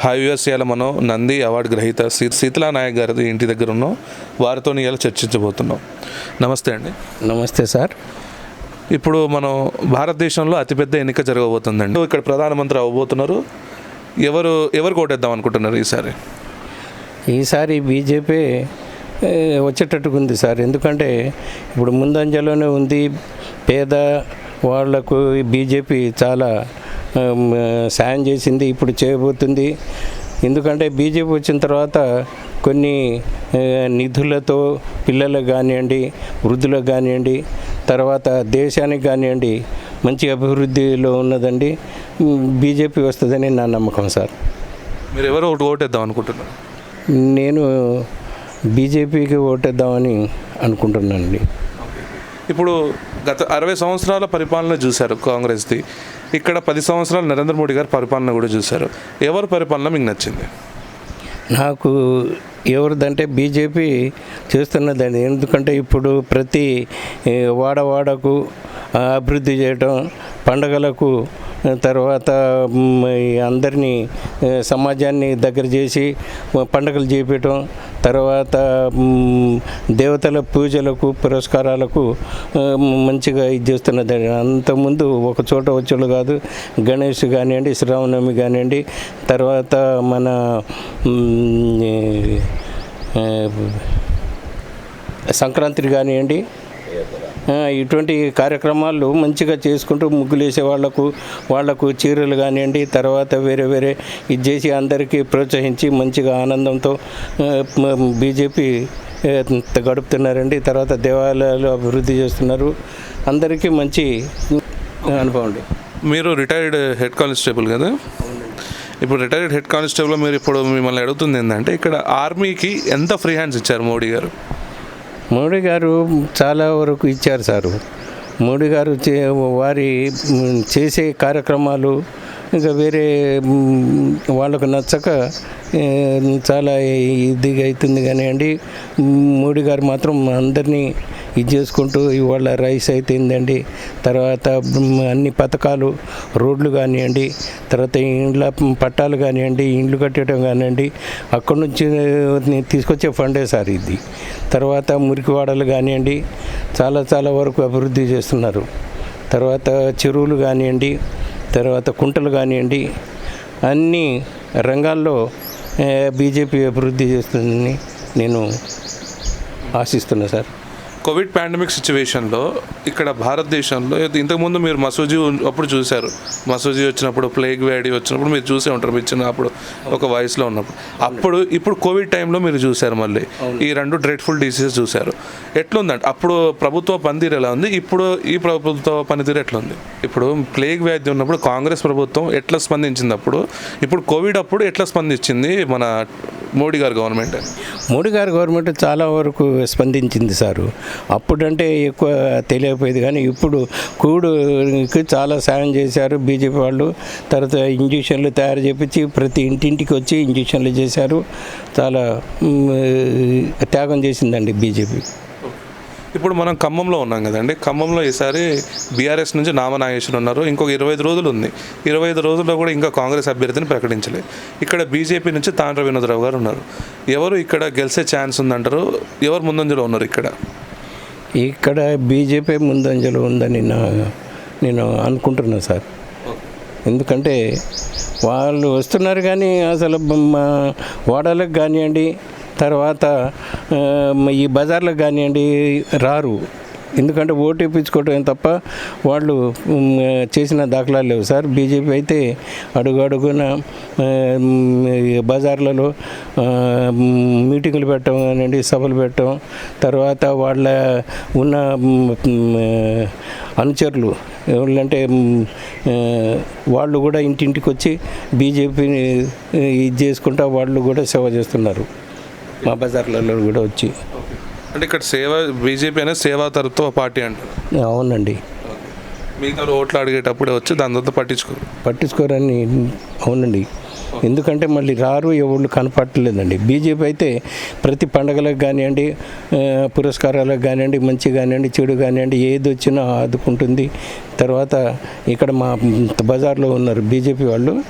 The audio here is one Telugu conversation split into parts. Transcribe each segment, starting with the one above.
హైవేస్ ఇవాళ మనం నంది అవార్డు గ్రహీత శీతలా నాయక్ గారి ఇంటి దగ్గర ఉన్నాం వారితో ఇవాళ చర్చించబోతున్నాం. నమస్తే అండి. నమస్తే సార్. ఇప్పుడు మనం భారతదేశంలో అతిపెద్ద ఎన్నిక జరగబోతుందండి. ఇక్కడ ప్రధానమంత్రి అవ్వబోతున్నారు ఎవరు ఎవరు కోటేద్దాం అనుకుంటున్నారు ఈసారి? ఈసారి బీజేపీ వచ్చేటట్టుగా ఉంది సార్. ఎందుకంటే ఇప్పుడు ముందంజలోనే ఉంది. పేద వాళ్ళకు బీజేపీ చాలా సాయం చేసింది ఇప్పుడు చేయబోతుంది. ఎందుకంటే బీజేపీ వచ్చిన తర్వాత కొన్ని నిధులతో పిల్లలకు కానివ్వండి వృద్ధులకు కానివ్వండి తర్వాత దేశానికి కానివ్వండి మంచి అభివృద్ధిలో ఉన్నదండి. బీజేపీ వస్తుందని నా నమ్మకం సార్. మీరు ఎవరు ఒకటి ఓటేద్దాం అనుకుంటున్నారు? నేను బీజేపీకి ఓటేద్దామని అనుకుంటున్నానండి. ఇప్పుడు గత అరవై సంవత్సరాల పరిపాలన చూశారు కాంగ్రెస్ది. ఇక్కడ పది సంవత్సరాలు నరేంద్ర మోడీ గారి పరిపాలన కూడా చూశారు. ఎవరి పరిపాలన మీకు నచ్చింది? నాకు ఎవరిదంటే బీజేపీ చేస్తున్నదండి. ఎందుకంటే ఇప్పుడు ప్రతి వాడవాడకు అభివృద్ధి చేయటం పండగలకు తర్వాత అందరినీ సమాజాన్ని దగ్గర చేసి పండుగలు పండగలు చేపించటం తర్వాత దేవతల పూజలకు పురస్కారాలకు మంచిగా ఇది చేస్తున్నది. అంతకుముందు ఒక చోట వచ్చేళ్ళు కాదు. గణేష్ కానివ్వండి శ్రీరామనవమి కానివ్వండి తర్వాత మన సంక్రాంతి కానివ్వండి ఇటువంటి కార్యక్రమాలు మంచిగా చేసుకుంటూ ముగ్గులేసే వాళ్ళకు వాళ్ళకు చీరలు కానివ్వండి తర్వాత వేరే వేరే ఇది చేసి అందరికీ ప్రోత్సహించి మంచిగా ఆనందంతో బీజేపీ గడుపుతున్నారండి. తర్వాత దేవాలయాలు అభివృద్ధి చేస్తున్నారు. అందరికీ మంచి అనుభవం అండి. మీరు రిటైర్డ్ హెడ్ కానిస్టేబుల్ కదా? ఇప్పుడు రిటైర్డ్ హెడ్ కానిస్టేబుల్ మీరు ఇప్పుడు మిమ్మల్ని అడుగుతుంది ఏంటంటే ఇక్కడ ఆర్మీకి ఎంత ఫ్రీ హ్యాండ్స్ ఇచ్చారు మోడీ గారు? మోడీ గారు చాలా వరకు ఇచ్చారు సారు. మోడీ గారు చే వారి చేసే కార్యక్రమాలు ఇంకా వేరే వాళ్ళకు నచ్చక చాలా ఇదిగా అవుతుంది కానివ్వండి మోడీ గారు మాత్రం అందరినీ ఇది చేసుకుంటూ ఇవాళ రైస్ అయితేందండి తర్వాత అన్ని పథకాలు రోడ్లు కానివ్వండి తర్వాత ఇండ్ల పట్టాలు కానివ్వండి ఇండ్లు కట్టడం కానివ్వండి అక్కడి నుంచి తీసుకొచ్చే ఫండే సార్ ఇది. తర్వాత మురికివాడలు కానివ్వండి చాలా చాలా వరకు అభివృద్ధి చేస్తున్నారు. తర్వాత చెరువులు కానివ్వండి తర్వాత కుంటలు కానివ్వండి అన్ని రంగాల్లో బీజేపీ అభివృద్ధి చేస్తుందని నేను ఆశిస్తున్నా సార్. కోవిడ్ పాండమిక్ సిచ్యువేషన్లో ఇక్కడ భారతదేశంలో ఇంతకుముందు మీరు మసూజీ అప్పుడు చూశారు. మసూజీ వచ్చినప్పుడు ప్లేగ్ వ్యాధి వచ్చినప్పుడు మీరు చూసే ఉంటారు మీరు చిన్నప్పుడు ఒక వయసులో ఉన్నప్పుడు. అప్పుడు ఇప్పుడు కోవిడ్ టైంలో మీరు చూశారు మళ్ళీ. ఈ రెండు డ్రెడ్ఫుల్ డిసీజెస్ చూశారు. ఎట్లుందంటే అప్పుడు ప్రభుత్వ పనితీరు ఎలా ఉంది? ఇప్పుడు ఈ ప్రభుత్వ పనితీరు ఎట్లుంది? ఇప్పుడు ప్లేగ్ వ్యాధి ఉన్నప్పుడు కాంగ్రెస్ ప్రభుత్వం ఎట్లా స్పందించింది అప్పుడు ఇప్పుడు కోవిడ్ అప్పుడు ఎట్లా స్పందించింది మన మోడీ గారు గవర్నమెంట్? మోడీ గారు గవర్నమెంట్ చాలా వరకు స్పందించింది సారు. అప్పుడంటే ఎక్కువ తెలియకపోయేది కానీ ఇప్పుడు కూడుకి చాలా సాయం చేశారు బీజేపీ వాళ్ళు. తర్వాత ఇంజక్షన్లు తయారు చేపించి ప్రతి ఇంటింటికి వచ్చి ఇంజక్షన్లు చేశారు. చాలా త్యాగం చేసిందండి బీజేపీ. ఇప్పుడు మనం ఖమ్మంలో ఉన్నాం కదండి. ఖమ్మంలో ఈసారి బీఆర్ఎస్ నుంచి నామనాగేశ్వరు ఉన్నారు. ఇంకొక ఇరవై ఐదు రోజులు ఉంది. ఇరవై ఐదు రోజుల్లో కూడా ఇంకా కాంగ్రెస్ అభ్యర్థిని ప్రకటించలేదు ఇక్కడ బీజేపీ నుంచి తాండ్ర వినోదరావు గారు ఉన్నారు. ఎవరు ఇక్కడ గెలిచే ఛాన్స్ ఉందంటారు? ఎవరు ముందంజలో ఉన్నారు ఇక్కడ? ఇక్కడ బీజేపీ ముందంజలో ఉందని నా నేను అనుకుంటున్నాను సార్. ఎందుకంటే వాళ్ళు వస్తున్నారు కానీ అసలు మా వాడలకు కానివ్వండి తర్వాత ఈ బజార్లకు కానివ్వండి రారు. ఎందుకంటే ఓటు వేయించుకోవటం తప్ప వాళ్ళు చేసిన దాఖలాలు లేవు సార్. బీజేపీ అయితే అడుగు అడుగున బజార్లలో మీటింగులు పెట్టడం కానివ్వండి సభలు పెట్టడం తర్వాత వాళ్ళ ఉన్న అనుచరులు ఎవరంటే వాళ్ళు కూడా ఇంటింటికి వచ్చి బీజేపీని ఇది చేసుకుంటా వాళ్ళు కూడా సేవ చేస్తున్నారు. మా బజార్లలో కూడా వచ్చి. అంటే ఇక్కడ సేవ బీజేపీ అనేది సేవా తరత్వ పార్టీ అంటారు. అవునండి. మిగతా ఓట్లు అడిగేటప్పుడే వచ్చి దాని తర్వాత పట్టించుకోరు. పట్టించుకోరని అవునండి. ఎందుకంటే మళ్ళీ రారు ఎవరు కనపట్టలేదండి బీజేపీ అయితే ప్రతి పండగలకు కానివ్వండి పురస్కారాలకు కానివ్వండి మంచి కానివ్వండి చెడు కానివ్వండి ఏది వచ్చినా ఆదుకుంటుంది. తర్వాత ఇక్కడ మా బజార్లో ఉన్నారు బీజేపీ వాళ్ళు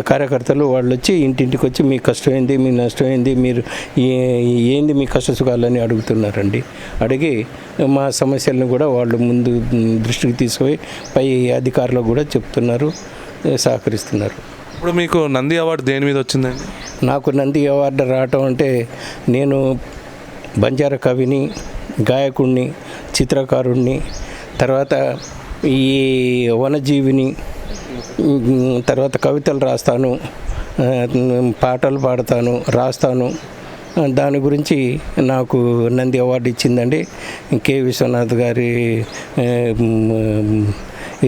కార్యకర్తలు వాళ్ళు వచ్చి ఇంటింటికి వచ్చి మీ కష్టం ఏంది మీ నష్టం ఏంది మీరు ఏ- ఏంది మీ కష్ట సుఖాలని అడుగుతున్నారండి. అడిగి మా సమస్యలను కూడా వాళ్ళు ముందు దృష్టికి తీసుకుపోయి పై అధికారులకు కూడా చెప్తున్నారు సహకరిస్తున్నారు. ఇప్పుడు మీకు నంది అవార్డు దేని మీద వచ్చిందండి? నాకు నంది అవార్డు రావటం అంటే నేను బంజారా కవిని గాయకుడిని చిత్రకారుణ్ణి తర్వాత ఈ వనజీవిని తర్వాత కవితలు రాస్తాను పాటలు పాడతాను రాస్తాను. దాని గురించి నాకు నంది అవార్డు ఇచ్చిందండి. కె. విశ్వనాథ్ గారి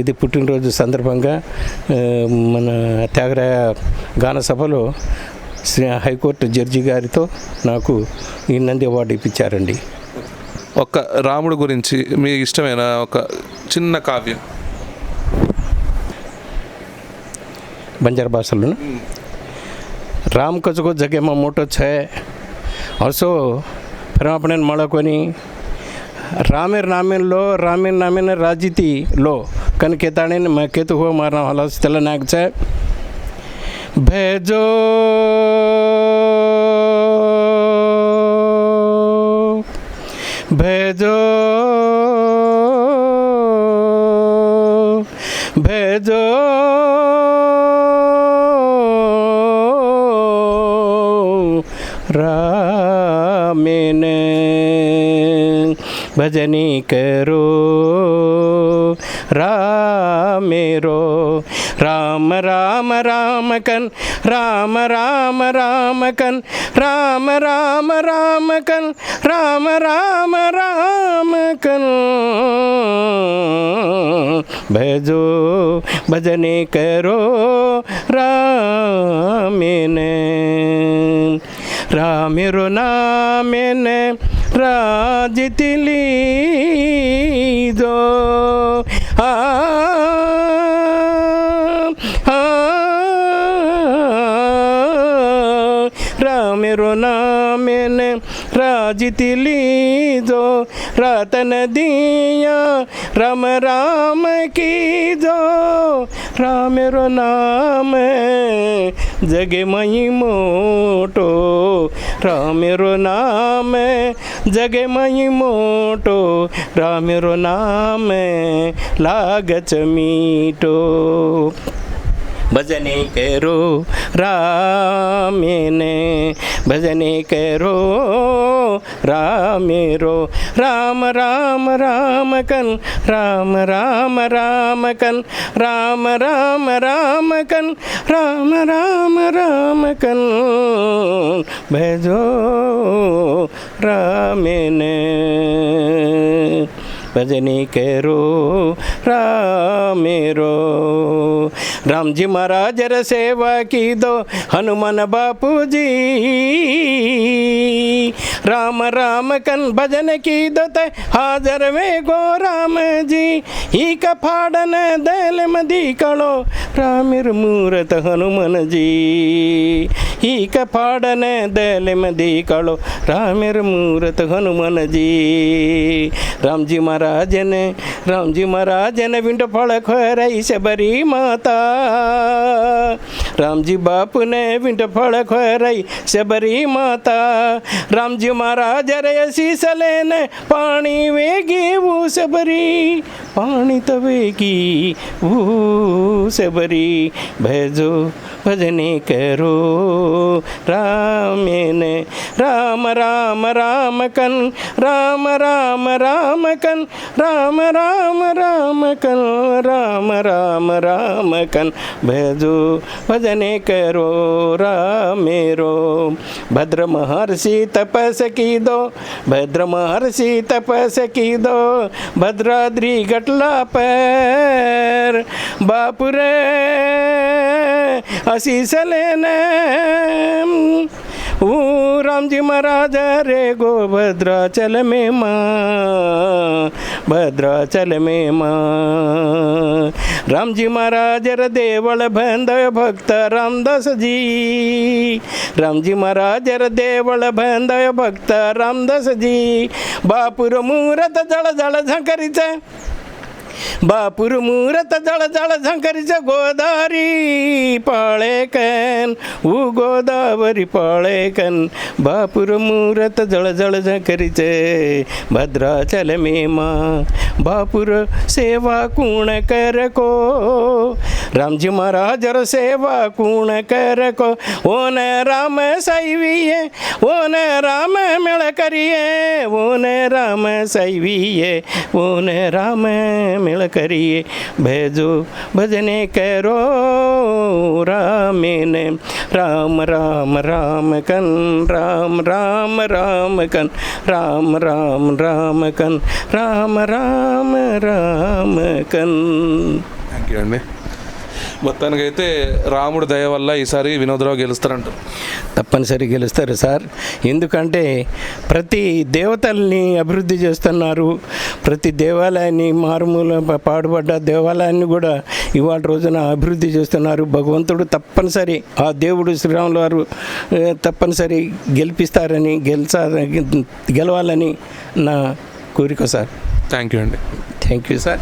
ఇది పుట్టినరోజు సందర్భంగా మన త్యాగరాయ గాన సభలో హైకోర్టు జడ్జి గారితో నాకు ఈ నంది అవార్డు ఇప్పించారండి. ఒక రాముడు గురించి మీ ఇష్టమైన ఒక చిన్న కావ్యం. బంజారా భాషలో రామ్ కచుకో జగేమో మోటో ఛే. అసో పరమాపణని మళ్ళకొని రామేర్ నామేన్లో రామేర్ నామేన రాజీతిలో लो रामेर नामेन राजीती लो कन केताणे मैं केतु हो मारना हला तेल नाग छे भेजो भेजो भेजो रामेन भजनी करो రామేరో రామ రామ రామకన్ రామ రామ రామకన్ రామ రామ రామకన్ రామ రామ రామకన్ భజో భజనే కరో రామేనే రామిరు నామేనే రాజితిలీదో ના મેને રાજીતી લીજો રતન દિયા રામ રામ કીજો રામેરો નામ જગે મહી મોટો રામેરો નામ જગે મહી મોટો રામેરો નામ લાગચ મીટો भजने करो रामेने, भजने करो रामेरो। राम राम राम कन, राम राम राम कन, राम राम राम कन, राम राम राम कन। भजो रामेने, भजनी करो रामेरो। રામજી મહારાજ ર સેવા કીધો, હનુમાન બાપુજી. રામ રામ કન ભજન કીધો તે, હાજર મે ગો રામજી. ఇక పాడన దళమది కళో రామిరు మూరత హనుమనజీ ఇక పాడన దళమది కళో రామిరు మూరత హనుమనజీ రామ్జీ మహారాజన రామ్జీ మహారాజన వింట పళ ఖరై శబరి మాతా राम जी बाप ने विंट फल खरई सबरी माता। राम जी महाराज रे शीस लेने पानी वेगी वो सबरी पानी तो वेगी वो सबरी भेजो भजने करो, राम ने राम राम राम कन, राम राम राम कन, राम राम राम कन, राम राम राम कन। भेजो भजन करो रामेरो भद्र महर्षि तपस की दो, भद्र महर्षि तपस की दो। भद्राद्री गटला पर, बापुरे आशीष लेने। ओ रामजी महाराज रे गो भद्रा चल मे मा भद्रा चल मे मा. रामजी महाराज र देवळ भंद भक्त रामदासजी रामजी महाराज र देवळ भंद भक्त रामदासजी बापुर मुहूर्त जळ जळ झंकरीचं. బాపురు మూరత జల జల సంకరిచ గోదారి పాళేకన్ ఊ గోదావరి పాళేకన్ బాపురు మూరత జల జల సంకరిచే భద్రాచలమేమా बापुर सेवा कुण कर को। रामजी महाराजर सेवा कुण कर को। ओन राम सैवीए न राम मेल करिए ओन राम सैवीए न राम मेल करिए भेजो भजने करो, राम ने ராம ராம ராமகன் ராம் ராம ராமகன் ராம் ராம் ராமகன் ராம ராம ராமகன் தேங்க்யூ அண்ணே మొత్తానికైతే రాముడి దయ వల్ల ఈసారి వినోదరావు గెలుస్తారంటారు తప్పనిసరి గెలుస్తారు సార్. ఎందుకంటే ప్రతి దేవతల్ని అభివృద్ధి చేస్తున్నారు. ప్రతి దేవాలయాన్ని మారుమూల పాడుపడ్డ దేవాలయాన్ని కూడా ఇవాళ రోజున అభివృద్ధి చేస్తున్నారు. భగవంతుడు తప్పనిసరి ఆ దేవుడు శ్రీరాములు వారు తప్పనిసరి గెలిపిస్తారని గెలిచా గెలవాలని నా కోరిక సార్. థ్యాంక్ యూ అండి. Thank you sir.